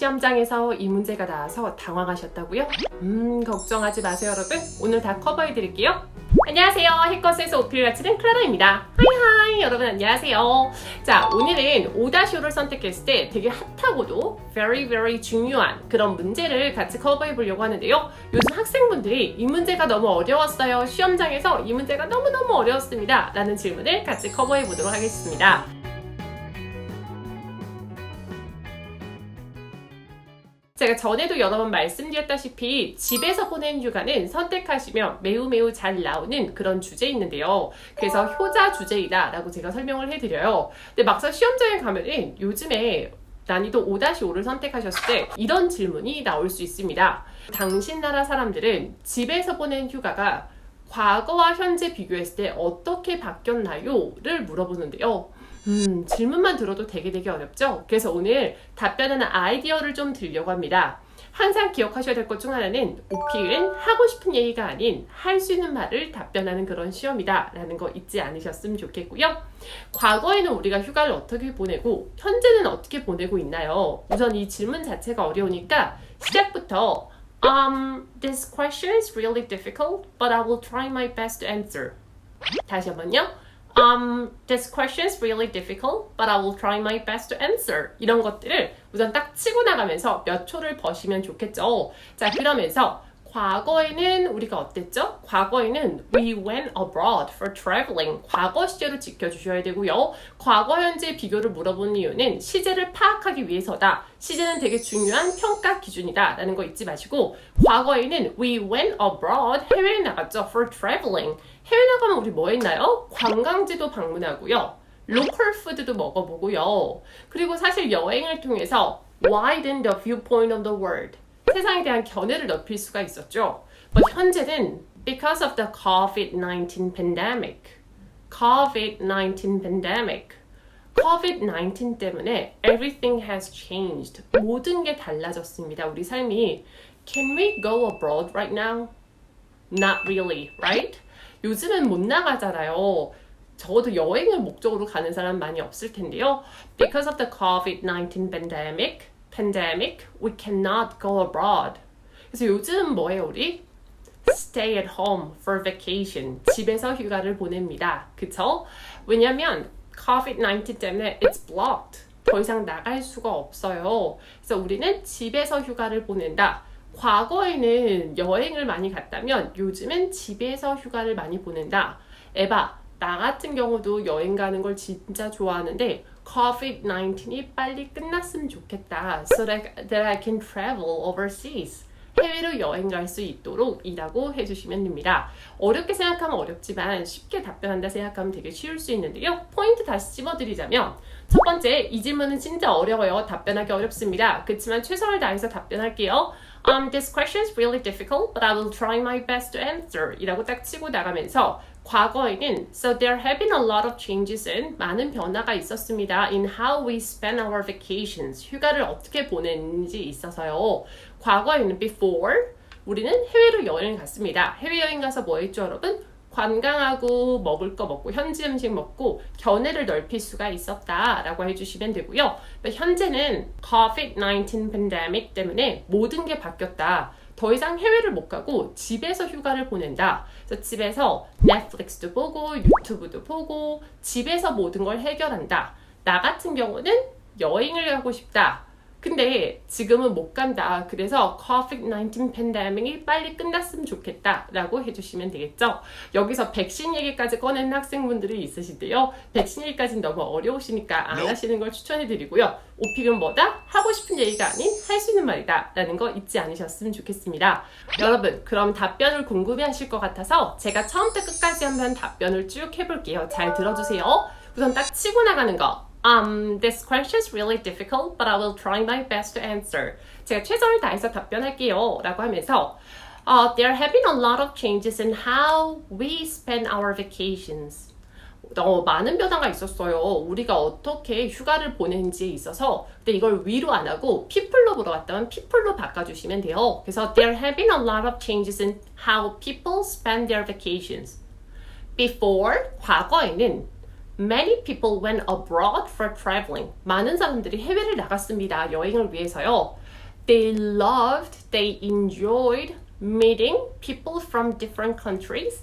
시험장에서 이 문제가 나와서 당황하셨다고요? 음, 걱정하지 마세요, 여러분. 오늘 다 커버해 드릴게요. 안녕하세요. 해커스에서 오피를 가치는 클라라입니다. 하이하이, 여러분 안녕하세요. 자, 오늘은 5-5를 선택했을 때 되게 핫하고도 very very 중요한 그런 문제를 같이 커버해 보려고 하는데요. 요즘 학생분들이 이 문제가 너무 어려웠어요. 시험장에서 이 문제가 너무너무 어려웠습니다. 라는 질문을 같이 커버해 보도록 하겠습니다. 제가 전에도 여러 번 말씀드렸다시피 집에서 보낸 휴가는 선택하시면 매우 매우 잘 나오는 그런 주제 있는데요. 그래서 효자 주제이다 라고 제가 설명을 해드려요. 근데 막상 시험장에 가면은 요즘에 난이도 5-5를 선택하셨을 때 이런 질문이 나올 수 있습니다. 당신 나라 사람들은 집에서 보낸 휴가가 과거와 현재 비교했을 때 어떻게 바뀌었나요? 를 물어보는데요. 음, 질문만 들어도 되게 되게 어렵죠? 그래서 오늘 답변하는 아이디어를 좀 드리려고 합니다. 항상 기억하셔야 될 것 중 하나는 오픽은 하고 싶은 얘기가 아닌 할 수 있는 말을 답변하는 그런 시험이다 라는 거 잊지 않으셨으면 좋겠고요. 과거에는 우리가 휴가를 어떻게 보내고 현재는 어떻게 보내고 있나요? 우선 이 질문 자체가 어려우니까 시작부터 Um, this question is really difficult, but I will try my best to answer. 다시 한번요. Um, this question is really difficult, but I will try my best to answer. 이런 것들을 우선 딱 치고 나가면서 몇 초를 버시면 좋겠죠. 자, 그러면서 과거에는 우리가 어땠죠? 과거에는 we went abroad for traveling. 과거 시제로 지켜주셔야 되고요. 과거 현재 비교를 물어보는 이유는 시제를 파악하기 위해서다. 시제는 되게 중요한 평가 기준이다. 라는 거 잊지 마시고 과거에는 we went abroad. 해외에 나갔죠. for traveling. 해외 나가면 우리 뭐 했나요? 관광지도 방문하고요. 로컬 푸드도 먹어보고요. 그리고 사실 여행을 통해서 widen the viewpoint of the world. 세상에 대한 견해를 넓힐 수가 있었죠. But 현재는 because of the COVID-19 pandemic. COVID-19 pandemic. COVID-19 때문에 everything has changed. 모든 게 달라졌습니다. 우리 삶이. Can we go abroad right now? Not really, right? 요즘은 못 나가잖아요. 적어도 여행을 목적으로 가는 사람 많이 없을 텐데요. Because of the COVID-19 pandemic, pandemic, we cannot go abroad. 그래서 요즘 뭐예요, 우리? Stay at home for vacation. 집에서 휴가를 보냅니다. 그쵸? 왜냐면 COVID-19 때문에 it's blocked. 더 이상 나갈 수가 없어요. 그래서 우리는 집에서 휴가를 보낸다. 과거에는 여행을 많이 갔다면 요즘은 집에서 휴가를 많이 보낸다. 에바, 나 같은 경우도 여행 가는 걸 진짜 좋아하는데 COVID-19이 빨리 끝났으면 좋겠다. So that, that I can travel overseas. 해외로 여행 갈 수 있도록 이라고 해주시면 됩니다. 어렵게 생각하면 어렵지만 쉽게 답변한다 생각하면 되게 쉬울 수 있는데요. 포인트 다시 집어드리자면 첫 번째, 이 질문은 진짜 어려워요. 답변하기 어렵습니다. 그렇지만 최선을 다해서 답변할게요. Um, this question is really difficult, but I will try my best to answer. 이라고 딱 치고 나가면서 과거에는 so there have been a lot of changes in 많은 변화가 있었습니다. in how we spend our vacations. 휴가를 어떻게 보내는지 있어서요. 과거에는 before 우리는 해외로 여행 갔습니다. 해외 여행 가서 뭐 했죠, 여러분? 관광하고 먹을 거 먹고 현지 음식 먹고 견해를 넓힐 수가 있었다라고 해주시면 되고요. 현재는 COVID-19 팬데믹 때문에 모든 게 바뀌었다. 더 이상 해외를 못 가고 집에서 휴가를 보낸다. 그래서 집에서 넷플릭스도 보고 유튜브도 보고 집에서 모든 걸 해결한다. 나 같은 경우는 여행을 가고 싶다. 근데 지금은 못 간다. 그래서 COVID-19 팬데믹이 빨리 끝났으면 좋겠다. 라고 해주시면 되겠죠. 여기서 백신 얘기까지 꺼내는 학생분들이 있으신데요. 백신 얘기까지는 너무 어려우시니까 안 하시는 걸 추천해드리고요. 오픽은 뭐다? 하고 싶은 얘기가 아닌 할 수 있는 말이다. 라는 거 잊지 않으셨으면 좋겠습니다. 여러분, 그럼 답변을 궁금해 하실 것 같아서 제가 처음부터 끝까지 한번 답변을 쭉 해볼게요. 잘 들어주세요. 우선 딱 치고 나가는 거. Um, this question is really difficult, but I will try my best to answer. 제가 최선을 다해서 답변할게요. 라고 하면서 uh, There have been a lot of changes in how we spend our vacations. 어, 많은 변화가 있었어요. 우리가 어떻게 휴가를 보내는지에 있어서 근데 이걸 위로 안 하고 people로 물어봤다면 people로 바꿔주시면 돼요. 그래서 There have been a lot of changes in how people spend their vacations. Before, 과거에는 Many people went abroad for traveling. 많은 사람들이 해외를 나갔습니다. 여행을 위해서요. They loved, they enjoyed meeting people from different countries.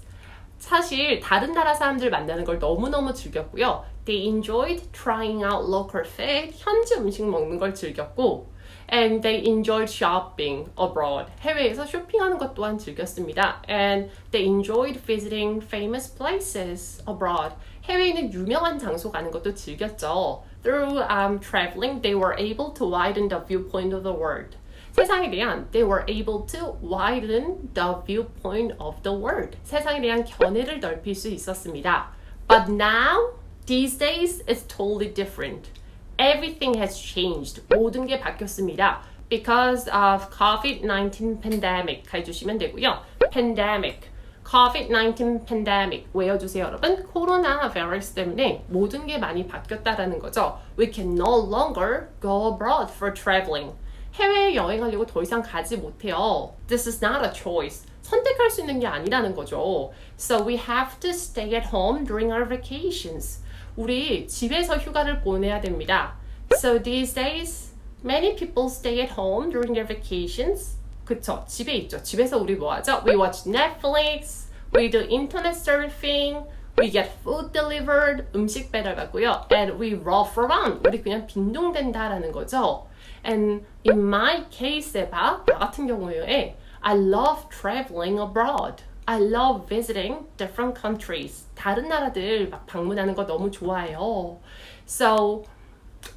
사실 다른 나라 사람들 만나는 걸 너무너무 즐겼고요. They enjoyed trying out local food. 현지 음식 먹는 걸 즐겼고 and they enjoyed shopping abroad. 해외에서 쇼핑하는 것 또한 즐겼습니다. And they enjoyed visiting famous places abroad. 해외에 있는 유명한 장소 가는 것도 즐겼죠. Through um, traveling, they were able to widen the viewpoint of the world. 세상에 대한 they were able to widen the viewpoint of the world. 세상에 대한 견해를 넓힐 수 있었습니다. But now, these days, it's totally different. Everything has changed. 모든 게 바뀌었습니다. Because of COVID-19 pandemic 해주시면 되고요. Pandemic. COVID-19 pandemic 외워주세요 여러분 코로나 바이러스 때문에 모든 게 많이 바뀌었다라는 거죠 We can no longer go abroad for traveling 해외에 여행하려고 더 이상 가지 못해요 This is not a choice 선택할 수 있는 게 아니라는 거죠 So we have to stay at home during our vacations 우리 집에서 휴가를 보내야 됩니다 So these days many people stay at home during their vacations 그쵸 집에 있죠 집에서 우리 뭐 하죠? We watch Netflix We do internet surfing We get food delivered 음식 배달 받고요 And we rough around 우리 그냥 빈둥댄다라는 거죠 And in my case 봐, 나 같은 경우에 I love traveling abroad I love visiting different countries 다른 나라들 막 방문하는 거 너무 좋아해요 So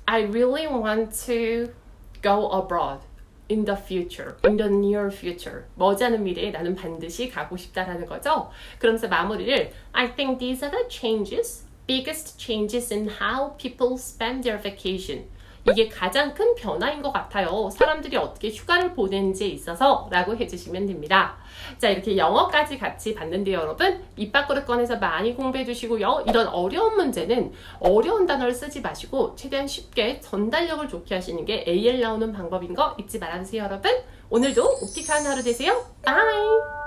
I really want to go abroad In the future, in the near future. 머지않은 미래에 나는 반드시 가고 싶다라는 거죠. 그러면서 마무리를 I think these are the changes, biggest changes in how people spend their vacation. 이게 가장 큰 변화인 것 같아요. 사람들이 어떻게 휴가를 보내는지에 있어서 라고 해주시면 됩니다. 자, 이렇게 영어까지 같이 봤는데요, 여러분. 입 밖으로 꺼내서 많이 공부해 주시고요. 이런 어려운 문제는 어려운 단어를 쓰지 마시고 최대한 쉽게 전달력을 좋게 하시는 게 AL 나오는 방법인 거 잊지 말아주세요, 여러분. 오늘도 옵티카 한 하루 되세요. 바이!